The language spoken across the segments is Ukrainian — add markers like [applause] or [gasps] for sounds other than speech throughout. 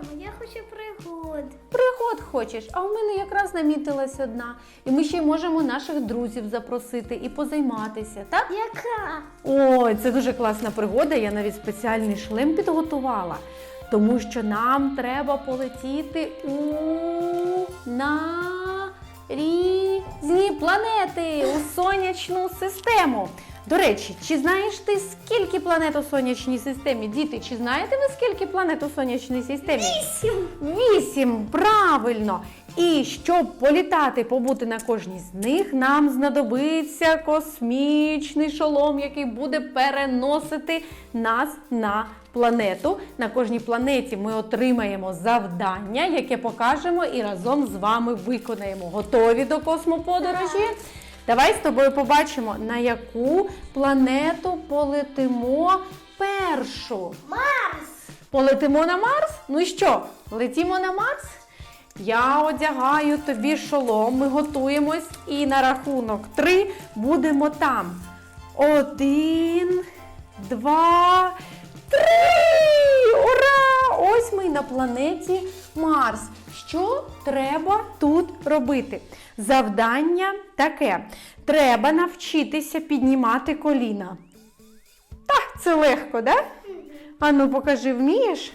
Мамо, я хочу пригод. Пригод хочеш, а в мене якраз намітилась одна. І ми ще й можемо наших друзів запросити і позайматися, так? Яка? Ой, це дуже класна пригода. Я навіть спеціальний шлем підготувала. Тому що нам треба полетіти у на різні планети у сонячну систему. До речі, чи знаєш ти, скільки планет у сонячній системі? Діти, чи знаєте ви, скільки планет у сонячній системі? Вісім. Вісім, правильно. І щоб політати, побути на кожній з них, нам знадобиться космічний шолом, який буде переносити нас на планету. На кожній планеті ми отримаємо завдання, яке покажемо і разом з вами виконаємо. Готові до космоподорожі? Давай з тобою побачимо, на яку планету полетимо першу. Марс. Полетимо на Марс? Ну що, летімо на Марс? Я одягаю тобі шолом, ми готуємось і на рахунок три будемо там. Один, два, три! Ура! Ось ми на планеті Марс. Що треба тут робити? Завдання таке: треба навчитися піднімати коліна. Так, це легко, да? Ану, покажи, вмієш?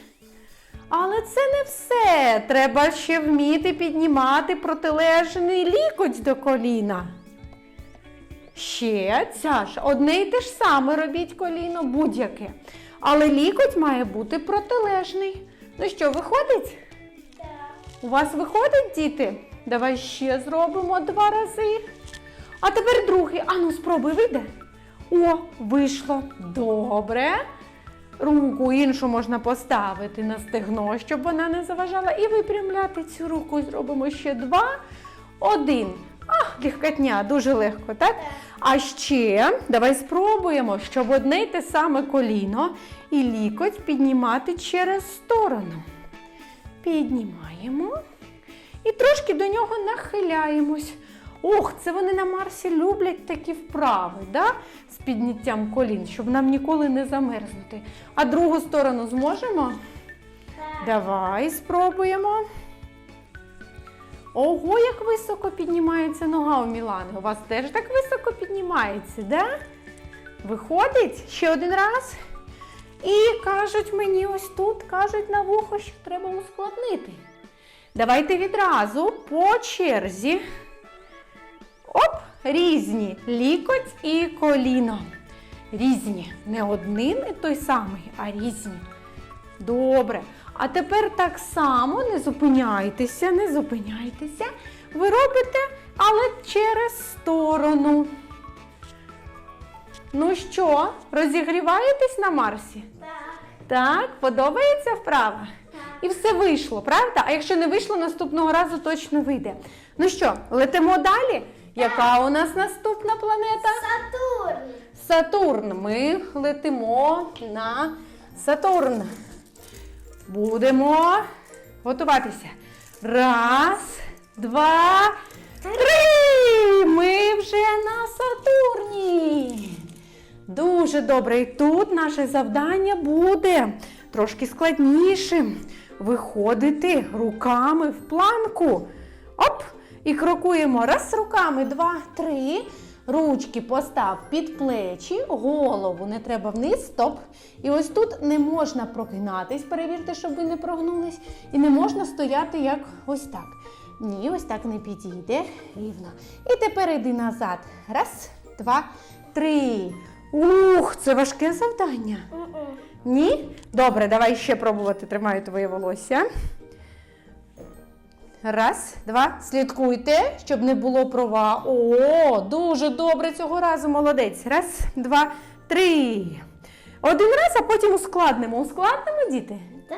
Але це не все. Треба ще вміти піднімати протилежний лікоть до коліна. Ще ця ж одне й те ж саме робіть коліно будь-яке. Але лікоть має бути протилежний. Ну що, виходить? У вас виходить, діти? Давай ще зробимо два рази. А тепер другий. Ану, спробуй, вийде. О, вийшло. Добре. Руку іншу можна поставити на стегно, щоб вона не заважала. І випрямляти цю руку. Зробимо ще два. Один. А, легкотня, дуже легко, так? А ще давай спробуємо, щоб одне й те саме коліно і лікоть піднімати через сторону. Піднімаємо і трошки до нього нахиляємось. Ох, це вони на Марсі люблять такі вправи, да? з підняттям колін, щоб нам ніколи не замерзнути. А другу сторону зможемо? Давай спробуємо. Ого, як високо піднімається нога у Мілани. У вас теж так високо піднімається, да? Виходить ще один раз. І кажуть мені ось тут, кажуть на вухо, що треба ускладнити. Давайте відразу по черзі. Оп, різні. Лікоть і коліно. Різні. Не один і той самий, а різні. Добре. А тепер так само не зупиняйтеся, не зупиняйтеся. Ви робите, але через сторону. Ну що, розігріваєтесь на Марсі? Так. Так, подобається вправа? Так. І все вийшло, правда? А якщо не вийшло, наступного разу точно вийде. Ну що, летимо далі? Яка у нас наступна планета? Сатурн. Сатурн. Ми летимо на Сатурн. Будемо готуватися. Раз, два, три. Ми вже на Сатурні. Дуже добре. І тут наше завдання буде трошки складнішим. Виходити руками в планку. Оп! І крокуємо раз руками, два, три. Ручки постав під плечі, голову не треба вниз, стоп. І ось тут не можна прогинатись, перевірте, щоб ви не прогнулись. І не можна стояти як ось так. Ні, ось так не підійде рівно. І тепер йди назад. Раз, два, три. Ух, це важке завдання. Ні? Добре, давай ще пробувати. Тримаю твоє волосся. Раз, два. Слідкуйте, щоб не було прова. О, дуже добре цього разу молодець. Раз, два, три. Один раз, а потім ускладнимо. Ускладнимо, діти? Так.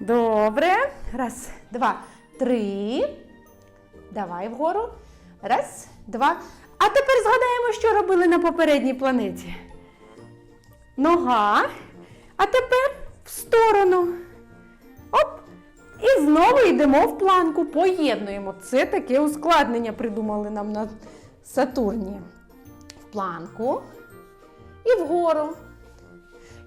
Добре. Раз, два, три. Давай вгору. Раз, два. А тепер згадаємо, що робили на попередній планеті. Нога. А тепер в сторону. Оп. І знову йдемо в планку, поєднуємо. Це таке ускладнення придумали нам на Сатурні. В планку і вгору.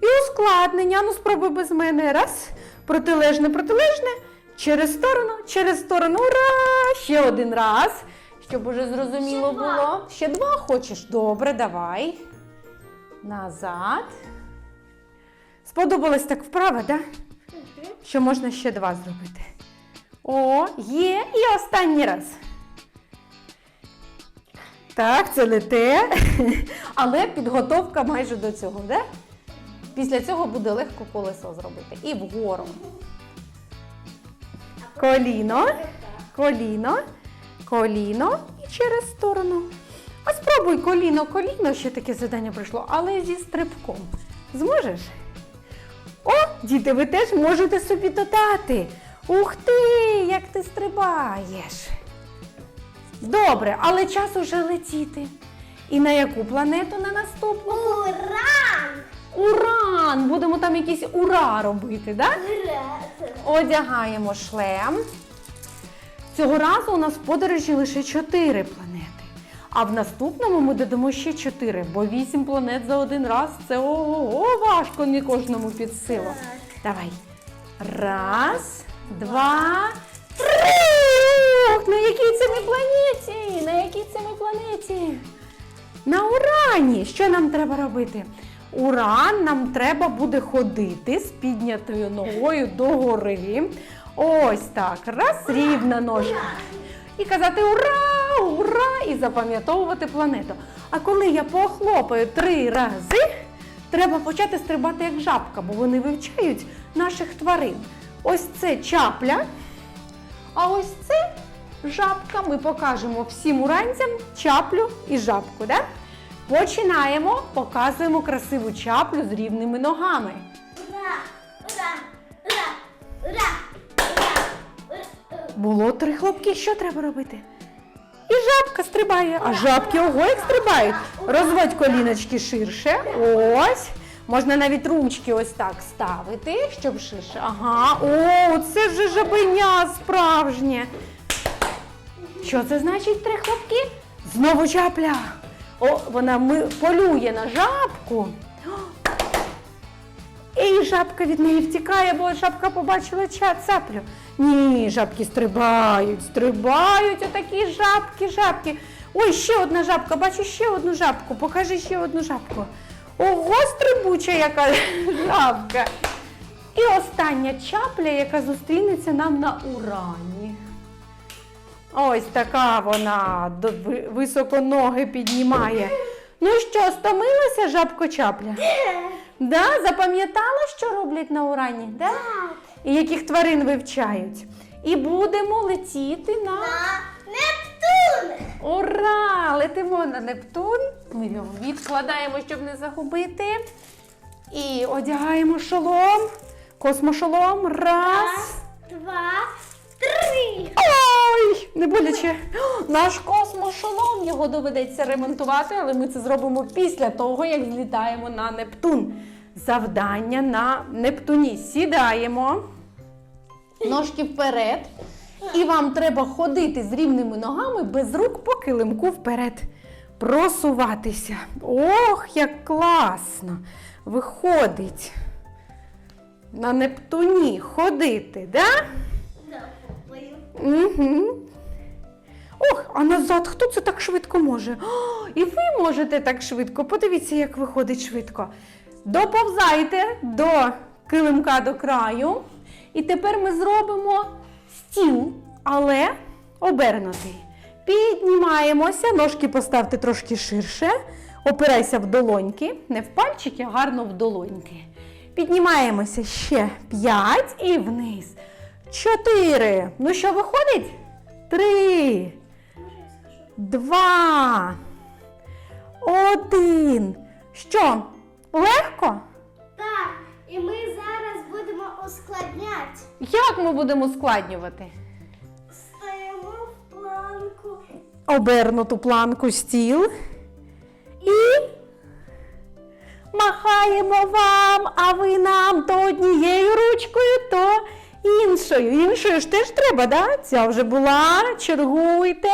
І ускладнення. Ну, спробуй без мене. Раз. Протилежне, протилежне. Через сторону, через сторону. Ура! Ще один раз. Щоб уже зрозуміло Ще було. Ще два хочеш? Добре, давай. Назад. Сподобалось так вправо? Да? Що можна ще два зробити. О, є. І останній раз. Так, це не те. [laughs] Але підготовка майже до цього, да? Після цього буде легко колесо зробити. І вгору. Коліно, коліно, коліно і через сторону. Спробуй коліно, коліно, ще таке завдання прийшло, але зі стрибком. Зможеш? О, діти, ви теж можете собі додати. Ух ти, як ти стрибаєш. Добре, але час уже летіти. І на яку планету на наступну? Уран! Уран! Будемо там якісь ура робити, так? Уран! Одягаємо шлем. Цього разу у нас в подорожі лише 4 планети. А в наступному ми додамо ще 4, бо 8 планет за один раз це ого, важко не кожному під силу. Давай. Раз, два, три. Ух, на якій це ми планеті? На якій це ми планеті? На Урані. Що нам треба робити? Уран нам треба буде ходити з піднятою ногою догори. Ось так. Раз, рівна ножка. І казати ура, ура! І запам'ятовувати планету. А коли я похлопаю три рази, треба почати стрибати як жабка, бо вони вивчають наших тварин. Ось це чапля, а ось це жабка. Ми покажемо всім уранцям чаплю і жабку. Да? Починаємо, показуємо красиву чаплю з рівними ногами. Ура! Ура! Ура! Ура! Ура! Ура! Було три хлопки, що треба робити? І жабка стрибає, а жабки ого, як стрибають. Розводь коліночки ширше. Ось. Можна навіть ручки ось так ставити, щоб ширше. Ага, о, це вже жабеня справжнє. Що це значить три хлопки? Знову чапля. О, вона ми, полює на жабку. І жабка від неї втікає, бо жабка побачила ча- цаплю. Ні, жабки стрибають, стрибають отакі жабки, жабки. Ой, ще одна жабка, бачу ще одну жабку. Покажи ще одну жабку. Ого, стрибуча яка [laughs] жабка. І остання чапля, яка зустрінеться нам на урані. Ось така вона високо ноги піднімає. Ну що, стомилася жабко чапля? Да? Запам'ятала, що роблять на урані? Да? І яких тварин вивчають. І будемо летіти на. На Нептун! Ура! Летимо на Нептун. Ми його відкладаємо, щоб не загубити. І одягаємо шолом. Космошолом. Раз. Раз, два, три! Ой! Не боляче. [gasps] Наш космошолом його доведеться ремонтувати, але ми це зробимо після того, як злітаємо на Нептун. Завдання на Нептуні. Сідаємо. Ножки вперед. І вам треба ходити з рівними ногами без рук по килимку вперед. Просуватися. Ох, як класно! Виходить. На Нептуні ходити, да? Угу. Ох, а назад хто це так швидко може? О, і ви можете так швидко. Подивіться, як виходить швидко. Доповзайте до килимка до краю. І тепер ми зробимо стіл, але обернутий. Піднімаємося, ножки поставте трошки ширше. Опирайся в долоньки, не в пальчики, а гарно в долоньки. Піднімаємося ще 5 і вниз. 4. Ну що виходить? 3. 2. 1. Що? Легко? Так, і ми зараз будемо ускладняти. Як ми будемо ускладнювати? Стоїмо в планку. Обернуту планку стіл. І махаємо вам, а ви нам то однією ручкою, то іншою. Іншою ж теж треба, да? Ця вже була. Чергуйте.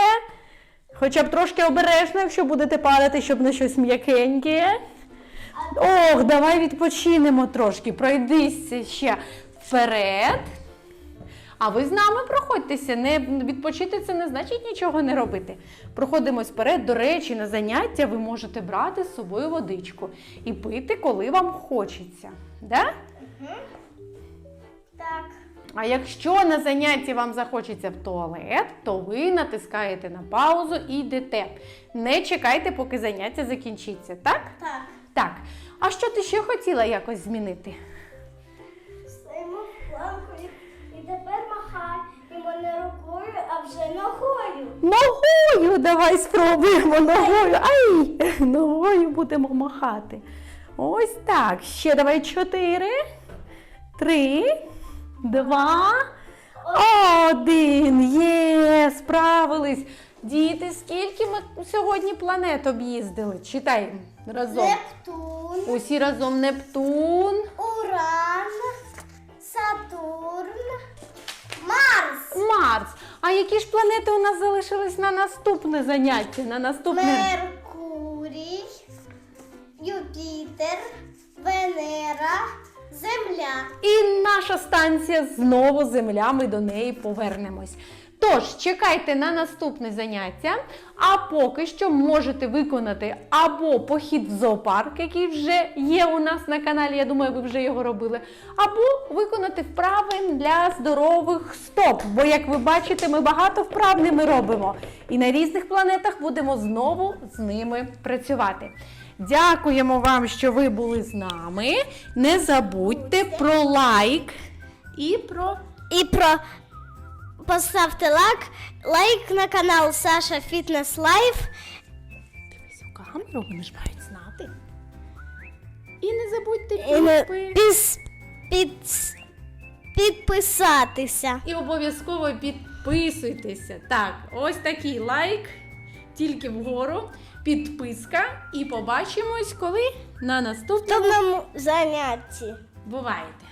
Хоча б трошки обережно, якщо будете падати, щоб на щось м'якеньке. Ох, давай відпочинемо трошки, пройдися ще. Вперед. А ви з нами проходьтеся. Не відпочити це не значить нічого не робити. Проходимось вперед. До речі, на заняття ви можете брати з собою водичку і пити, коли вам хочеться. Да? Так. А якщо на занятті вам захочеться в туалет, то ви натискаєте на паузу і йдете. Не чекайте, поки заняття закінчиться, так? Так. Так. А що ти ще хотіла якось змінити? Стоїмо в планку і, тепер махаємо не рукою, а вже ногою. Ногою давай спробуємо ногою. Ай! Ногою будемо махати. Ось так. Ще давай чотири, три, два, один. Є, справились. Діти, скільки ми сьогодні планет об'їздили? Читай разом. Нептун, Усі разом Нептун. Уран, Сатурн, Марс, Марс. А які ж планети у нас залишились на наступне заняття? На наступне. Меркурій, Юпітер, Венера, Земля. І наша станція знову Земля. Ми до неї повернемось. Тож, чекайте на наступне заняття, а поки що можете виконати або похід в зоопарк, який вже є у нас на каналі, я думаю, ви вже його робили, або виконати вправи для здорових стоп. Бо, як ви бачите, ми багато вправ ними робимо. І на різних планетах будемо знову з ними працювати. Дякуємо вам, що ви були з нами. Не забудьте про лайк і про І про поставте лайк, лайк на канал Саша Фітнес Лайф. Дивись у камеру, вони ж мають знати. І не забудьте підпи- піс, під, підписатися. І обов'язково підписуйтеся. Так, ось такий лайк, тільки вгору, підписка. І побачимось, коли на наступному тому занятті. бувайте.